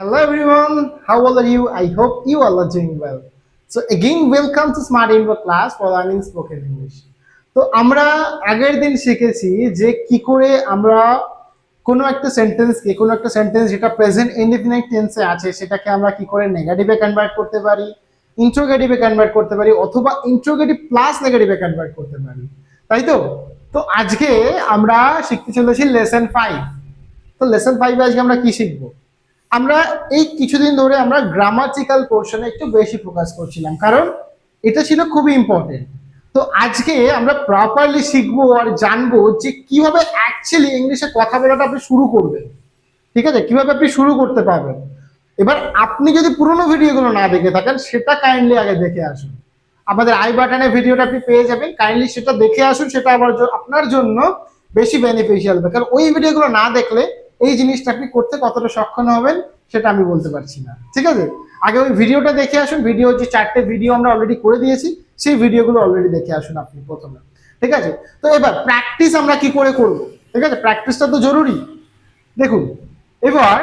Hello everyone, how are you? I hope you all are doing well. So again, welcome to Smart Info class for learning spoken English. তো আমরা আগের দিন শিখেছি যে কি করে আমরা কোনো একটা সেন্টেন্সকে কোনো একটা সেন্টেন্স যেটা প্রেজেন্ট ইনডিফিনাইট টেন্সে আছে সেটাকে আমরা কি করে নেগেটিভে কনভার্ট করতে পারি ইন্ট্রোগেটিভে কনভার্ট করতে পারি অথবা ইন্ট্রোগেটিভ প্লাস নেগেটিভে কনভার্ট করতে পারি তাই তো তো আজকে আমরা শিখতে চলেছি লেসন ফাইভ তো লেসন ফাইভে আজকে আমরা কি শিখব আমরা এই কিছুদিন ধরে আমরা গ্রামাটিক্যাল পোর্শনে একটু বেশি ফোকাস করছিলাম। কারণ এটা ছিল খুবই ইম্পর্টেন্ট তো আজকে আমরা প্রপারলি শিখব আর জানব যে কীভাবে অ্যাকচুয়ালি ইংলিশে কথা বলাটা আপনি শুরু করবেন। ঠিক আছে? কীভাবে আপনি শুরু করতে পারবেন? এবার আপনি যদি পুরোনো ভিডিওগুলো না দেখে থাকেন, সেটা কাইন্ডলি আগে দেখে আসুন। আমাদের আই বাটনে ভিডিওটা আপনি পেয়ে যাবেন। কাইন্ডলি সেটা দেখে আসুন, সেটা আবার আপনার জন্য বেশি বেনিফিশিয়াল হবে কারণ ওই ভিডিওগুলো না দেখলে এই জিনিসটা আপনি করতে কতটা সক্ষম হবেন সেটা আমি বলতে পারছি না। ঠিক আছে? আগে ওই ভিডিওটা দেখে আসুন, ভিডিও যে চারটে ভিডিও আমরা অলরেডি করে দিয়েছি, সেই ভিডিওগুলো অলরেডি দেখে আসুন আপনি প্রথমে। ঠিক আছে? তো এবার প্র্যাকটিস আমরা কি করে করব? ঠিক আছে? প্র্যাকটিসটা তো জরুরি। দেখুন, এবার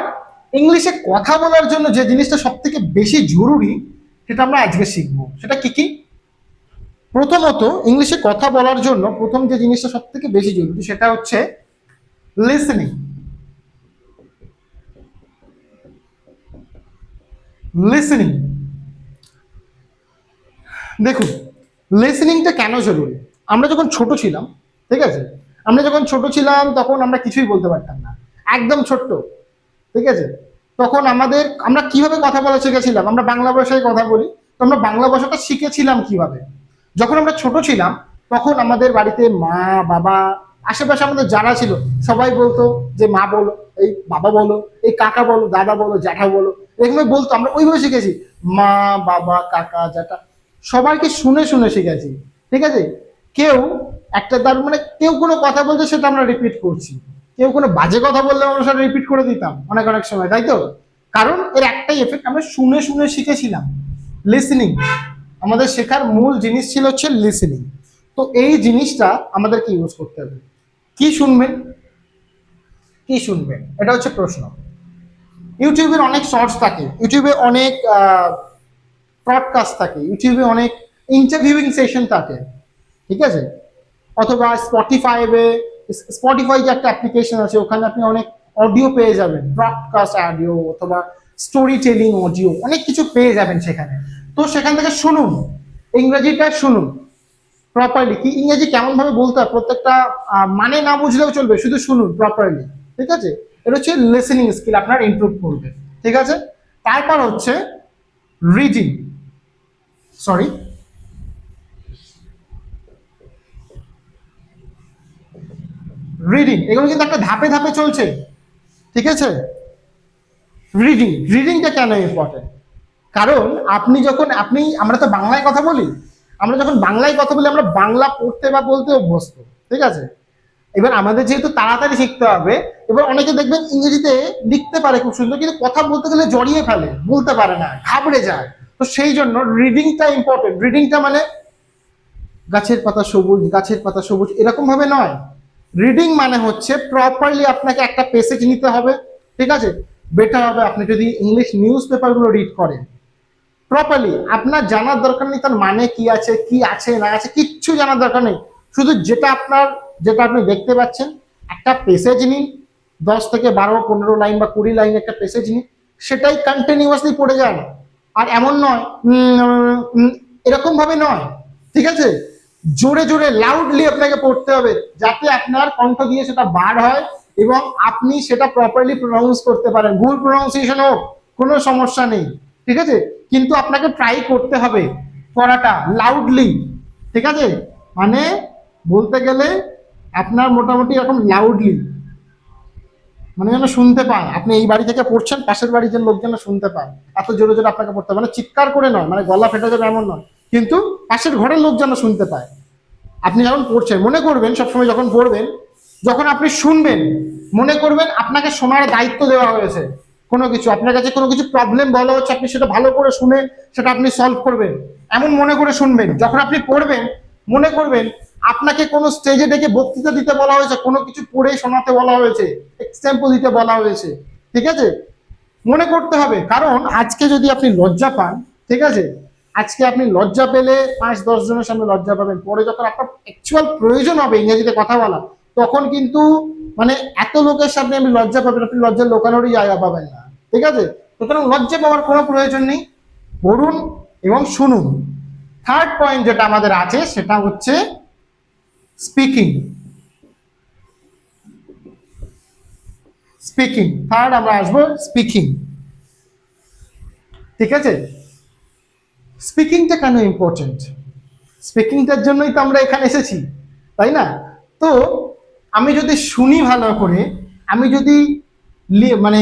ইংলিশে কথা বলার জন্য যে জিনিসটা সব থেকে বেশি জরুরি, সেটা আমরা আজকে শিখব। সেটা কি কি? প্রথমত ইংলিশে কথা বলার জন্য প্রথম যে জিনিসটা সব থেকে বেশি জরুরি সেটা হচ্ছে লিসনিং লিসনিং দেখুন লিসনিংটা কেন জরুরি? আমরা যখন ছোট ছিলাম, ঠিক আছে? আমরা যখন ছোট ছিলাম, তখন আমরা কিছুই বলতে পারতাম না। একদম ছোট্ট, ঠিক আছে? তখন আমাদের, আমরা কীভাবে কথা বলা শিখেছিলাম? আমরা বাংলা ভাষায় কথা বলি, তো আমরা বাংলা ভাষাটা শিখেছিলাম কীভাবে? যখন আমরা ছোট ছিলাম, তখন আমাদের বাড়িতে মা, বাবা, আশেপাশে আমাদের যারা ছিল, সবাই বলতো যে, মা বলো, এই বাবা বলো, এই কাকা বলো, দাদা বলো, জ্যাঠা বলো। এগুলো বলতো, আমরা ওইভাবে শিখেছি। মা, বাবা, কাকা, জ্যাঠা, সবাইকে শুনে শুনে শিখেছি। ঠিক আছে? কেউ একটা তার মানে কেউ কোনো কথা বলছে সেটা আমরা রিপিট করছি। কেউ কোনো বাজে কথা বললে আমরা সেটা রিপিট করে দিতাম অনেক অনেক সময়, তাই তো? কারণ এর একটাই এফেক্ট আমরা শুনে শুনে শিখেছিলাম। লিসনিং আমাদের শেখার মূল জিনিস ছিল হচ্ছে লিসনিং তো এই জিনিসটা আমাদেরকে ইউজ করতে হবে। কি শুনবেন? কি শুনবেন? এটা হচ্ছে প্রশ্ন। ইউটিউবের অনেক শর্টস থাকে, ইউটিউবে অনেক ব্রডকাস্ট থাকে, ইউটিউবে অনেক ইন্টারভিউইং সেশন থাকে, ঠিক আছে? অথবা স্পটিফাইবে স্পটিফাই যে একটা অ্যাপ্লিকেশন আছে, ওখানে আপনি অনেক অডিও পেয়ে যাবেন ব্রডকাস্ট অডিও অথবা স্টোরি টেলিং অডিও অনেক কিছু পেয়ে যাবেন সেখানে। তো সেখান থেকে শুনুন, ইংরেজিটা শুনুন প্রপারলি কি ইংরেজি কেমন ভাবে বলতে হয়, প্রত্যেকটা মানে না বুঝলেও চলবে, শুধু শুনুন প্রপারলি ঠিক আছে? এটা হচ্ছে লিসেনিং স্কিল আপনার ইমপ্রুভ করবে, ঠিক আছে? তারপর হচ্ছে রিডিং সরি রিডিং এগুলো কিন্তু একটা ধাপে ধাপে চলছে, ঠিক আছে? রিডিং রিডিংটা কেন ইম্পর্টেন্ট কারণ আপনি যখন, আপনি, আমরা তো বাংলায় কথা বলি, আমরা যখন বাংলায় কথা বলি, আমরা বাংলা পড়তে বা বলতে অভ্যস্ত, ঠিক আছে? এবার আমাদের যেহেতু তাড়াতাড়ি শিখতে হবে এবার অনেকে দেখবেন ইংরেজিতে লিখতে পারে খুব সুন্দর, কিন্তু কথা বলতে গেলে জড়িয়ে ফেলে, বলতে পারে না, ঘাবড়ে যায়। তো সেই জন্য রিডিংটা ইম্পর্টেন্ট রিডিংটা মানে গাছের পাতা সবুজ, গাছের পাতা সবুজ, এরকম ভাবে নয়। রিডিং মানে হচ্ছে প্রপারলি আপনাকে একটা পেসেজ নিতে হবে, ঠিক আছে? বেটার হবে আপনি যদি ইংলিশ নিউজ পেপারগুলো রিড করেন। প্রপারলি আপনার জানার দরকার নেই তার মানে কি আছে কি আছে, না আছে, কিচ্ছু জানার দরকার নেই। শুধু যেটা আপনার, যেটা আপনি দেখতে পাচ্ছেন, একটা পেসেজ নিন দশ থেকে বারো পনেরো লাইন বা কুড়ি লাইন একটা পেসেজ নিন সেটাই কন্টিনিউয়াসলি পড়ে যান। আর এমন নয় উম, উম, এরকম ভাবে নয় ঠিক আছে? জোরে জোরে লাউডলি আপনাকে পড়তে হবে যাতে আপনার কণ্ঠ দিয়ে সেটা বার হয় এবং আপনি সেটা প্রপারলি প্রনাউন্স করতে পারেন। ভুল প্রনাউন্সিয়েশন হোক কোনো সমস্যা নেই ঠিক আছে? কিন্তু আপনাকে ট্রাই করতে হবে পড়াটা লাউডলি ঠিক আছে? মানে বলতে গেলে আপনার মোটামুটি এরকম লাউডলি মানে যেন শুনতে পায়। আপনি এই বাড়ি থেকে পড়ছেন, পাশের বাড়ির যে লোক যেন শুনতে পায়। এত জোরে জোরে আপনাকে পড়তে মানে চিৎকার করে নয় মানে গলা ফেটে যাবে এমন নয়। কিন্তু পাশের ঘরের লোক যেন শুনতে পায়। আপনি যখন পড়ছেন, মনে করবেন, সবসময় যখন পড়বেন, যখন আপনি শুনবেন, মনে করবেন আপনাকে শোনার দায়িত্ব দেওয়া হয়েছে। কোনো কিছু, আপনার কাছে কোনো কিছু প্রবলেম বলা হচ্ছে, আপনি সেটা ভালো করে শুনে সেটা আপনি সলভ করবেন। এমন মনে করে শুনবেন। যখন আপনি পড়বেন, মনে করবেন আপনাকে কোনো স্টেজে ডেকে বক্তৃতা দিতে বলা হয়েছে, কোনো কিছু পড়ে শোনাতে বলা হয়েছে এক্সাম্পল দিতে বলা হয়েছে, ঠিক আছে? মনে করতে হবে, কারণ আজকে যদি আপনি লজ্জা পান, ঠিক আছে? আজকে আপনি লজ্জা পেলে পাঁচ, দশ জনের সামনে লজ্জা পাবেন। পরে যখন আপনার অ্যাকচুয়াল প্রয়োজন হবে ইংরেজিতে কথা বলা, তখন কিন্তু মানে এত লোকের সামনে আপনি লজ্জা পাবেন, আপনি লজ্জার লোকানোরই জায়গা পাবেন না, ঠিক আছে? সুতরাং লজ্জা পাওয়ার কোনো প্রয়োজন নেই। পড়ুন এবং শুনুন। থার্ড পয়েন্ট যেটা আমাদের আছে, সেটা হচ্ছে স্পিকিং স্পিকিং থার্ড আমরা আসব স্পিকিং ঠিক আছে? স্পিকিংটা কেন ইম্পর্টেন্ট স্পিকিংটার জন্যই তো আমরা এখানে এসেছি, তাই না? তো আমি যদি শুনি ভালো করে, আমি যদি মানে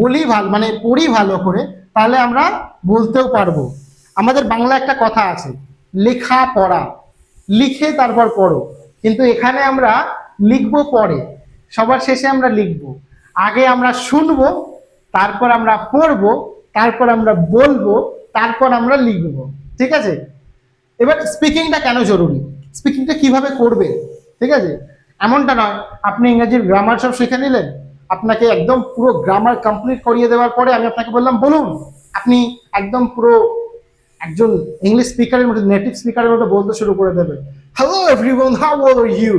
বলি ভালো মানে পড়ি ভালো করে, তাহলে আমরা বলতেও পারব। আমাদের বাংলা একটা কথা আছে, লেখা পড়া। লিখে তারপর পড়ো। কিন্তু এখানে আমরা লিখব পরে। সবার শেষে আমরা লিখব। আগে আমরা শুনব, তারপর আমরা পড়ব, তারপর আমরা বলব, তারপর আমরা লিখব। ঠিক আছে? এবার স্পিকিংটা কেন জরুরি? স্পিকিংটা কীভাবে করবে? ঠিক আছে? এমনটা নয়, আপনি ইংরেজির গ্রামার সব শিখে নিলেন। আপনাকে একদম পুরো গ্রামার কমপ্লিট করিয়ে দেওয়ার পরে আমি আপনাকে বললাম, বলুন। আপনি একদম পুরো একজন ইংলিশ স্পিকারের মতো নেটিভ স্পিকারের মতো বলতে শুরু করে দেবেন। Hello everyone how are you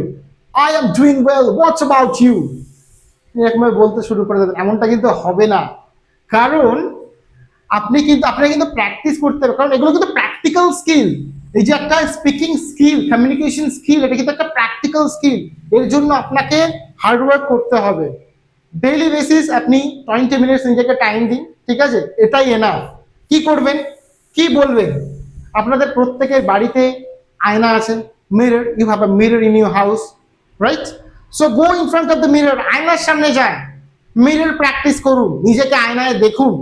I am doing well what's about you এরকমভাবে বলতে শুরু করে দেবেন এমনটা কিন্তু হবে না। কারণ আপনি কিন্তু আপনাকে কিন্তু প্র্যাকটিস করতে হবে। কারণ এগুলো কিন্তু প্র্যাকটিক্যাল স্কিল এই যে একটা স্পিকিং স্কিল কমিউনিকেশন স্কিল এটা কিন্তু একটা প্র্যাকটিক্যাল স্কিল এর জন্য আপনাকে হার্ডওয়ার্ক করতে হবে। ডেইলি বেসিস আপনি টোয়েন্টি মিনিটস নিজেকে টাইম দিন, ঠিক আছে? এটাই এনাফ কি করবেন? কি বলবেন? আপনাদের প্রত্যেকের বাড়িতে আয়না আছে। Mirror you have a mirror in your house right so go in front of the mirror আয়নার সামনে যান। মিরর প্র্যাকটিস করুন। নিজেকে আয়নায় দেখুন।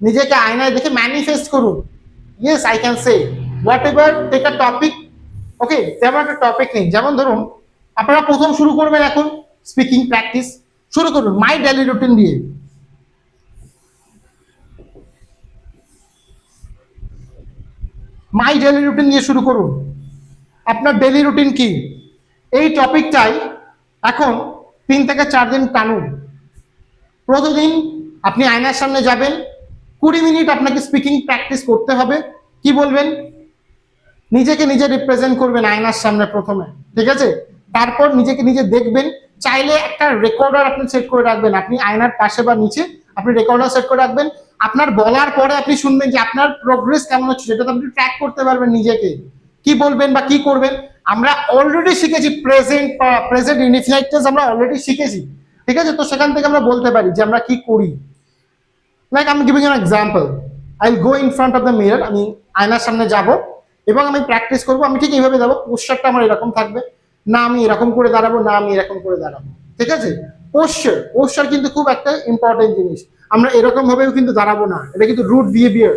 নিজেকে আয়নায় দেখে ম্যানিফেস্ট করুন। Yes I can say whatever take a topic okay যেমন একটা টপিক নেই। যেমন ধরুন, আপনারা প্রথম শুরু করবেন এখন স্পিকিং প্র্যাকটিস শুরু করুন মাই ডেলি রুটিন দিয়ে। মাই ডেলি রুটিন দিয়ে শুরু করুন। আপনার ডেলি রুটিন কি? এই টপিকটাই এখন তিন থেকে চার দিন টানুন। প্রতিদিন আপনি আয়নার সামনে যাবেন, কুড়ি মিনিট আপনাকে স্পিকিং প্র্যাকটিস করতে হবে। কি বলবেন? নিজেকে নিজে রিপ্রেজেন্ট করবেন আয়নার সামনে প্রথমে, ঠিক আছে? তারপর নিজেকে নিজে দেখবেন, চাইলে একটা রেকর্ডার আপনি সেট করে রাখবেন। আপনি আয়নার পাশে বা নিচে আপনি রেকর্ডার সেট করে রাখবেন। আপনার বলার পরে আপনি শুনবেন যে আপনার প্রোগ্রেস কেমন হচ্ছে, সেটা তো আপনি ট্র্যাক করতে পারবেন নিজেকে। কি বলবেন বা কি করবেন? আমরা অলরেডি শিখেছি প্রেজেন্ট প্রেজেন্ট ইনফিনিটিভ আমরা অলরেডি শিখেছি। ঠিক আছে? তো সেখান থেকে আমরা বলতে পারি যে আমরা কি করি? লাইক আমি giving an example I go in front of the mirror আমি আয়নার সামনে যাব এবং আমি প্র্যাকটিস করব। আমি ঠিক এইভাবে যাব পোস্টারটা আমার এরকম থাকবে। না, আমি এরকম করে দাঁড়াবো, না, আমি এরকম করে দাঁড়াবো। ঠিক আছে? পোস্টার পোস্টার কিন্তু খুব একটা ইম্পর্টেন্ট জিনিস। আমরা এরকম ভাবেও কিন্তু দাঁড়াবো না। এটা কিন্তু রুট বিহেভিয়ার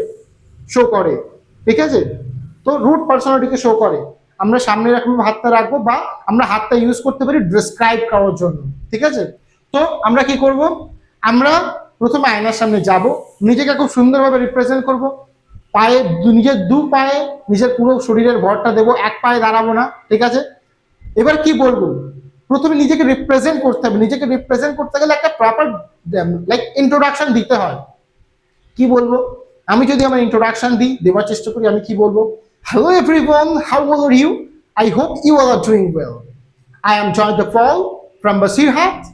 শো করে। ঠিক আছে? তো রুট পার্সোনালিটিকে শো করে। আমরা সামনে এরকম হাতটা রাখব বা আমরা হাতটা ইউজ করতে পারি ডিসক্রাইব করার জন্য, ঠিক আছে? তো আমরা কি করব? আমরা প্রথমে আয়নার সামনে যাব, নিজেকে খুব সুন্দরভাবে রিপ্রেজেন্ট করব। পায়ে নিজের দু পায়ে নিজের পুরো শরীরের ভরটা দেবো, এক পায়ে দাঁড়াবো না, ঠিক আছে? এবার কি বলব? প্রথমে নিজেকে রিপ্রেজেন্ট করতে হবে। নিজেকে রিপ্রেজেন্ট করতে গেলে একটা প্রপার লাইক ইন্ট্রোডাকশন দিতে হয়। কি বলব? আমি যদি আমার ইন্ট্রোডাকশন দিই দেওয়ার চেষ্টা করি, আমি কি বলব? Hello everyone, how are you? I hope you are doing well. I am Jonathan Fall from Basirhat.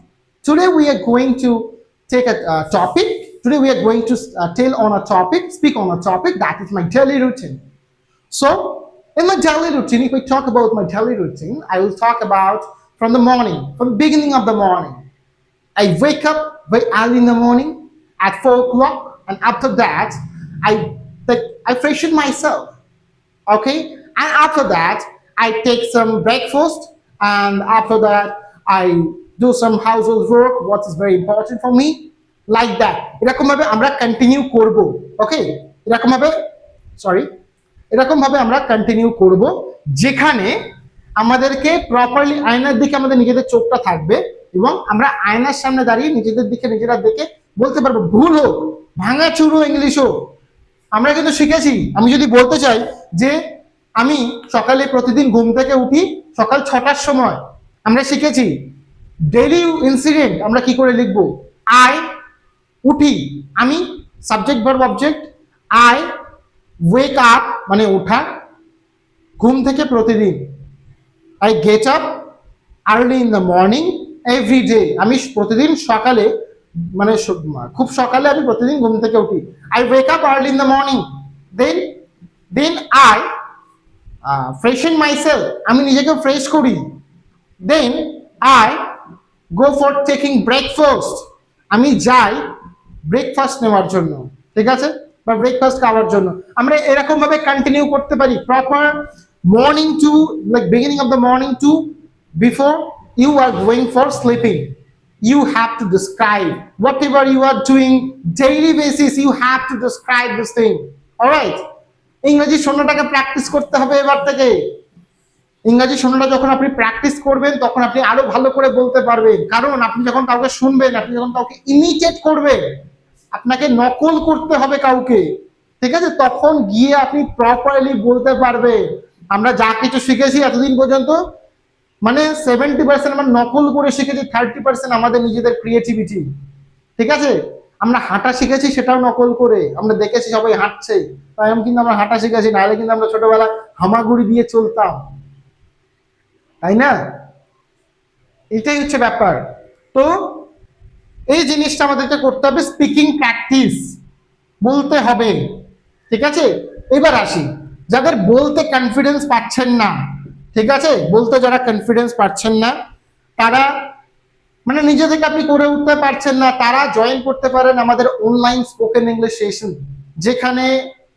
Today we are going to take a uh, topic. Today we are going to uh, tell on a topic, speak on a topic that is my daily routine. So, in my daily routine, if I talk about my daily routine, I will talk about from the morning, from the beginning of the morning. I wake up very early in the morning at 4 o'clock and after that, I, like, I freshen myself. Okay, and after that, I take some breakfast, and after that, I do some household work. What is very important for me, like that. এরকম ভাবে আমরা continue করব ওকে এরকম ভাবে sorry এরকম ভাবে আমরা continue করব যেখানে আমাদেরকে প্রপারলি আয়নার দিকে আমাদের নিজেদের চোখটা থাকবে এবং আমরা আয়নার সামনে দাঁড়িয়ে নিজেদের দিকে নিজেরা দেখে বলতে পারব ভুল হোক ভাঙা চুরো ইংলিশ হোক আমরা কিন্তু শিখেছি, আমি যদি বলতে চাই যে আমি সকালে প্রতিদিন ঘুম থেকে উঠি সকাল ছটার সময়। আমরা শিখেছি ডেইলি ইনসিডেন্ট আমরা কি করে লিখব? আই উঠি, আমি subject verb object I wake up মানে ওঠা ঘুম থেকে প্রতিদিন। I get up early in the morning every day আমি প্রতিদিন সকালে মানে খুব সকালে আমি প্রতিদিন ঘুম থেকে উঠি। I wake up early in the morning then then I freshen myself আমি নিজেকে ফ্রেশ করি। Then I go for taking breakfast আমি যাই ব্রেকফাস্ট নেওয়ার জন্য। ঠিক আছে? বা ব্রেকফাস্ট খাওয়ার জন্য। আমরা এরকমভাবে কন্টিনিউ করতে পারি। Proper morning to like beginning of the morning to before you are going for sleeping you have to describe. Whatever you are doing, daily basis, you have to describe this thing. All right? ইংরেজি শূন্যটাকে practice করতে হবে এবার থেকে। ইংরাজি শোনাটা যখন আপনি practice করবেন, তখন আপনি আরও ভালো করে বলতে পারবেন। কারণ আপনি যখন কাউকে শুনবেন, আপনি যখন কাউকে ইমিটেট করবেন, আপনাকে নকল করতে হবে কাউকে। ঠিক আছে? তখন গিয়ে আপনি প্রপারলি বলতে পারবেন। আমরা যা কিছু শিখেছি এতদিন পর্যন্ত মানে সেভেন্টি পার্সেন্ট আমরা নকল করে শিখেছি থার্টি পার্সেন্ট আমাদের নিজেদের ক্রিয়েটিভিটি ঠিক আছে? আমরা হাঁটা শিখেছি, সেটাও নকল করে। আমরা দেখেছি সবাই হাঁটছে। তাই কিন্তু আমরা হাঁটা শিখেছি, নাহলে কিন্তু আমরা ছোটবেলায় হামাগুড়ি দিয়ে চলতাম। তাই না? এটাই হচ্ছে ব্যাপার। তো এই জিনিসটা আমাদেরকে করতে হবে স্পিকিং প্র্যাকটিস বলতে হবে। ঠিক আছে? এবার আসি। যাদের বলতে কনফিডেন্স পাচ্ছেন না ঠিক আছে? বলতে যারা কনফিডেন্স পাচ্ছেন না, তারা মানে নিজে থেকে আপনি করে উঠতে পারছেন না, তারা জয়েন করতে পারেন আমাদের অনলাইন স্পোকেন ইংলিশ সেশন যেখানে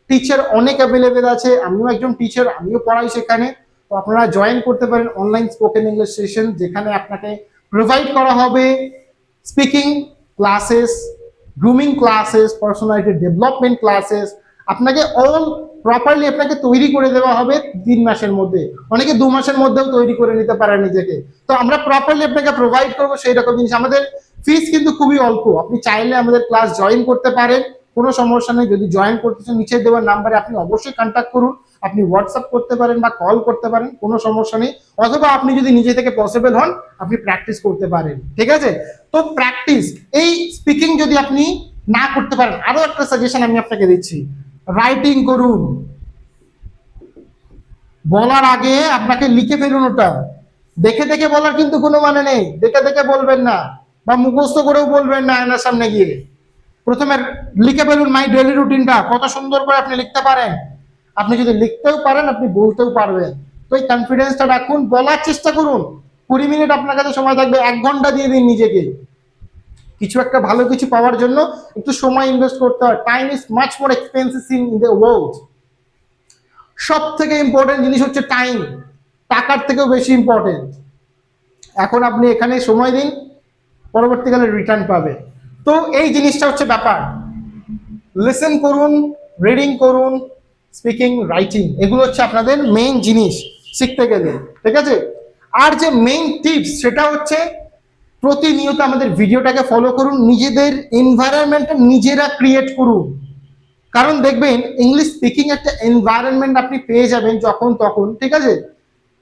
টিচার অনেক অ্যাভেলেবেল আছে। আমিও একজন টিচার আমিও পড়াই সেখানে। তো আপনারা জয়েন করতে পারেন অনলাইন স্পোকেন ইংলিশ সেশন যেখানে আপনাকে প্রোভাইড করা হবে speaking classes grooming classes personality development classes আপনাকে অল প্রপারলি আপনাকে তৈরি করে দেওয়া হবে তিন মাসের মধ্যে। অনেকে দু মাসের মধ্যেও তৈরি করে নিতে পারে নিজেকে। তো আমরা প্রপারলি আপনাকে প্রোভাইড করব সেই রকম জিনিস। আমাদের ফিস কিন্তু খুবই অল্প। আপনি চাইলে আমাদের ক্লাস জয়েন করতে পারেন। কোনো সমস্যা নেই। যদি জয়েন করতে চান নিচে দেওয়ার নাম্বারে আপনি অবশ্যই কন্ট্যাক্ট করুন। আপনি হোয়াটসঅ্যাপ করতে পারেন বা কল করতে পারেন। কোনো সমস্যা নেই। অথবা আপনি যদি নিজে থেকে পসিবল হন, আপনি প্র্যাকটিস করতে পারেন। ঠিক আছে? তো প্র্যাকটিস এই স্পিকিং যদি আপনি না করতে পারেন, আরও একটা সাজেশন আমি আপনাকে দিচ্ছি। রাইটিং করুন। বলার আগে আপনাকে লিখে ফেলুন ওটা। দেখে দেখে বলার কিন্তু কোনো মানে নেই। দেখে দেখে বলবেন না বা মুখস্থ করেও বলবেন না আয়নার সামনে গিয়ে। প্রথমে লিখে ফেলুন মাই ডেলি রুটিনটা। কত সুন্দর করে আপনি লিখতে পারেন। আপনি যদি লিখতেও পারেন, আপনি বলতেও পারবেন। তো এই কনফিডেন্সটা রাখুন, বলার চেষ্টা করুন। কুড়ি মিনিট আপনার কাছে সময় থাকবে, এক ঘণ্টা দিয়ে দিন নিজেকে। কিছু একটা ভালো কিছু পাওয়ার জন্য একটু সময় ইনভেস্ট করতে হয়। Time is much more expensive in the world সব থেকে ইম্পর্টেন্ট জিনিস হচ্ছে টাইম টাকার থেকেও বেশি ইম্পর্টেন্ট এখন আপনি এখানে সময় দিন, পরবর্তীকালে রিটার্ন পাবে তো এই জিনিসটা হচ্ছে ব্যাপার। লিসেন করুন রিডিং করুন স্পিকিং রাইটিং এগুলো হচ্ছে আপনাদের মেইন জিনিস শিখতে গেলে। ঠিক আছে? আর যে মেইন টিপস সেটা হচ্ছে প্রতিনিয়ত আমাদের ভিডিওটাকে ফলো করুন, নিজেদের এনভায়রনমেন্টটা নিজেরা ক্রিয়েট করুন। কারণ দেখবেন ইংলিশ স্পিকিং একটা এনভায়রনমেন্ট আপনি পেয়ে যাবেন যখন তখন, ঠিক আছে?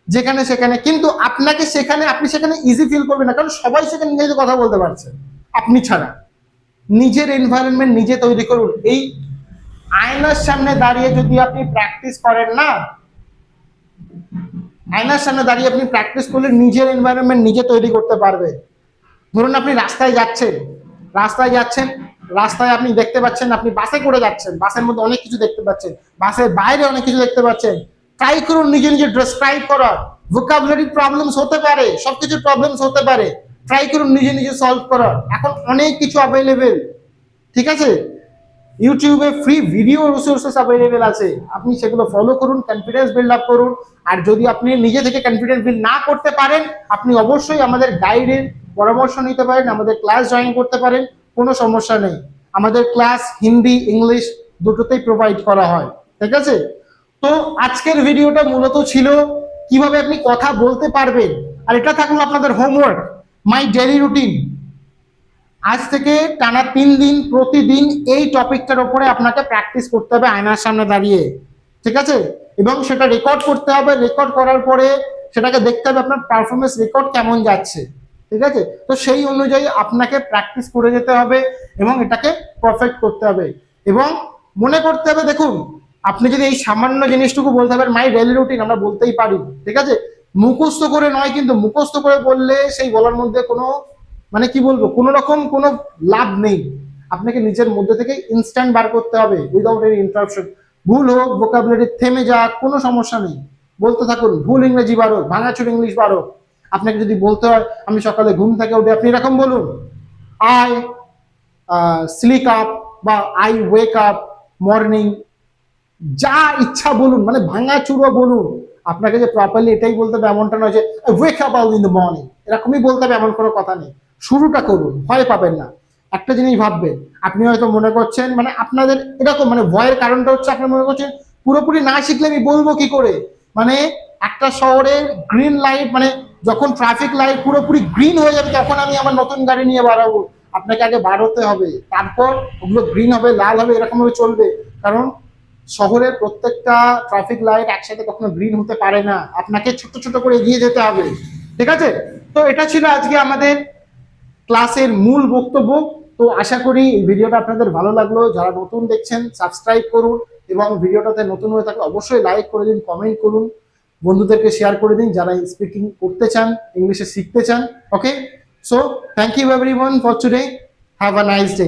যেখানে সেখানে। কিন্তু আপনাকে সেখানে, আপনি সেখানে ইজি ফিল করবেন না, কারণ সবাই সেখানে ইংরেজিতে কথা বলতে পারছে, আপনি ছাড়া। নিজের এনভায়রনমেন্ট নিজে তৈরি করুন। এই আয়নার সামনে দাঁড়িয়ে যদি আপনি প্র্যাকটিস করেন না, আয়নার সামনে দাঁড়িয়ে আপনি প্র্যাকটিস করলে নিজের এনভায়রনমেন্ট নিজে তৈরি করতে পারবে। ধরুন আপনি রাস্তায় যাচ্ছেন রাস্তায় যাচ্ছেন, রাস্তায় আপনি দেখতে পাচ্ছেন আপনি বাসে করে যাচ্ছেন, বাসের মধ্যে অনেক কিছু দেখতে পাচ্ছেন, বাসের বাইরে অনেক কিছু দেখতে পাচ্ছেন। ট্রাই করুন নিজে নিজে ডেসক্রাইব করার ভোকাবুলারি প্রবলেমস হতে পারে সবকিছু প্রবলেমস হতে পারে। ট্রাই করুন নিজে নিজে সলভ করার, এখন অনেক কিছু অ্যাভেলেবেল ঠিক আছে? ইউটিউবে ফ্রি ভিডিও রিসোর্সেস অ্যাভেলেবেল আছে, আপনি সেগুলো ফলো করুন কনফিডেন্স বিল্ড আপ করুন। আর যদি আপনি নিজে থেকে কনফিডেন্স বিল্ড না করতে পারেন, আপনি অবশ্যই আমাদের গাইডের পরামর্শ নিতে পারেন, আমাদের ক্লাস জয়েন করতে পারেন, কোনো সমস্যা নেই। আমাদের ক্লাস হিন্দি, ইংলিশ দুটোতেই প্রোভাইড করা হয়, ঠিক আছে? তো আজকের ভিডিওটা মূলত ছিল কীভাবে আপনি কথা বলতে পারবেন, আর এটা থাকল আপনাদের হোমওয়ার্ক মাই ডেলি রুটিন আজ থেকে টানা তিন দিন প্রতিদিন এই টপিকটার উপরে আপনাকে প্র্যাকটিস করতে হবে আয়নার সামনে দাঁড়িয়ে, ঠিক আছে? এবং সেটা রেকর্ড করতে হবে রেকর্ড করার পরে সেটাকে দেখতে হবে আপনার পারফরমেন্স রেকর্ড কেমন যাচ্ছে। ঠিক আছে? তো সেই অনুযায়ী আপনাকে প্র্যাকটিস করে যেতে হবে এবং এটাকে পারফেক্ট করতে হবে। এবং মনে করতে হবে, দেখুন, আপনি যদি এই সামান্য জিনিসটুকু বলতে পারেন মাই ডেলি রুটিন আমরা বলতেই পারি, ঠিক আছে? মুখস্থ করে নয়, কিন্তু মুখস্থ করে বললে সেই বলার মধ্যে কোনো মানে কি বলব, কোনো রকম কোনো লাভ নেই। আপনাকে নিজের মধ্যে থেকে ইনস্ট্যান্ট বার করতে হবে উইদাউট এনি ইন্টারাপশন ভুল হোক ভোকাবুলারি থেমে যাক, কোনো সমস্যা নেই। বলতে থাকুন, ভুল ইংরেজি বারো ভাঙাচুর ইংলিশ বারো আপনাকে যদি বলতে হয়, আমি সকালে ঘুম থেকে উঠে, আপনি এরকম বলুন আই স্লিক আপ বা আই ওয়েক আপ মর্নিং যা ইচ্ছা বলুন মানে ভাঙা চুরো বলুন, আপনাকে যে প্রপারলি এটাই বলতে হবে, এমনটা নয় যে wake up out in the morning এরকমই বলতে হবে, এমন কোনো কথা নেই। শুরুটা করুন, ভয় পাবেন না। একটা জিনিস ভাববেন, আপনি হয়তো মনে করছেন মানে আপনাদের এরকম মানে ভয়ের কারণটা হচ্ছে আপনি মনে করছেন, পুরোপুরি না শিখলে আমি বলব কি করে? মানে একটা শহরের গ্রিন লাইট মানে যখন ট্রাফিক লাইট পুরোপুরি গ্রিন হয়ে যাবে, তখন আমি আমার নতুন গাড়ি নিয়ে বাড়াবো। আপনাকে আগে বার হতে হবে। তারপর ওগুলো গ্রিন হবে, লাল হবে এরকম ভাবে চলবে। কারণ শহরের প্রত্যেকটা ট্রাফিক লাইট একসাথে কখনো গ্রিন হতে পারে না। আপনাকে ছোট ছোট করে এগিয়ে যেতে হবে। ঠিক আছে? তো এটা ছিল আজকে আমাদের ক্লাসের মূল বক্তব্য। তো আশা করি এই ভিডিওটা আপনাদের ভালো লাগল। যারা নতুন দেখছেন সাবস্ক্রাইব করুন এবং ভিডিওটাতে নতুন হয়ে থাকলে অবশ্যই লাইক করে দিন কমেন্ট করুন। বন্ধুদেরকে শেয়ার করে দিন যারা স্পিকিং করতে চান ইংলিশে শিখতে চান okay so thank you everyone for today have a nice day